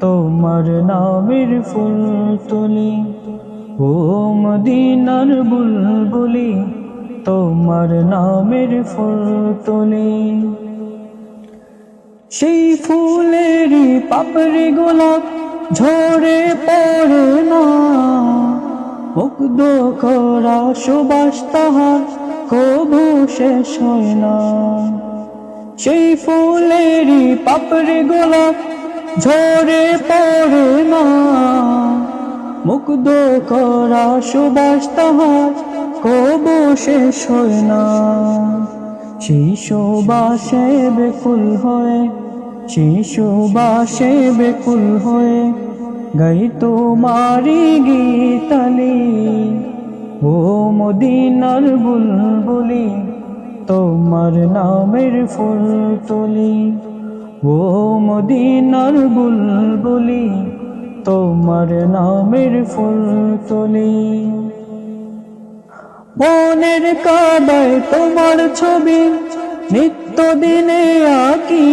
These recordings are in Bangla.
তোমার নামের ফুল তুলি। ও মদিনার বুলবুলি, তোমার নামের ফুল তুলি। সেই ফুলেরই পাপড়ি গোলাপ ঝরে পড়ে না। মুগ্ধ করা সুবাস তাহার কবু শেষ হয় না। সেই ফুলেরই পাপড়ি গোলাপ ঝরে পড়ে না মুগ্ধ করা সুবাস তাহার কবু শেষ হয় না। শিশু বাসে বেকুল হয়ে শিশু বাসে বেকুল হয়ে গাই তোমারি গীতালি। ও মদিনার বুলবুলি, তোমার নামের ফুল তুলি। ও মদিনার বুলবুলি, তোমার নামের ফুল তুলি। মনের কাদায় তোমার ছবি নিত্য দিনে আঁকি।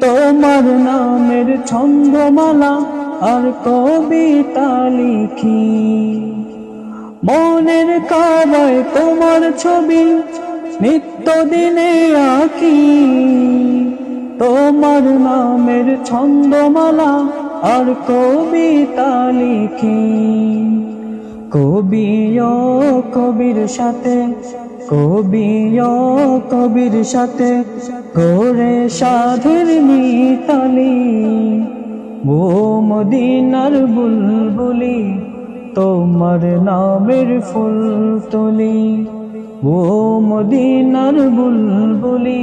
তোমার নামের ছন্দমালা আর কবিতা লিখি। মনের কাদায় তোমার ছবি নিত্য দিনে আঁকি। তোমার নামের ছন্দমালা আর কবিতা লিখি। কবি কবির সাথে, কবি কবির সাথে করে সাধের মিতালি। ও মদিনার বুলবুলি, তোমার নামের ফুল তুলি। ও মদিনার বুলবুলি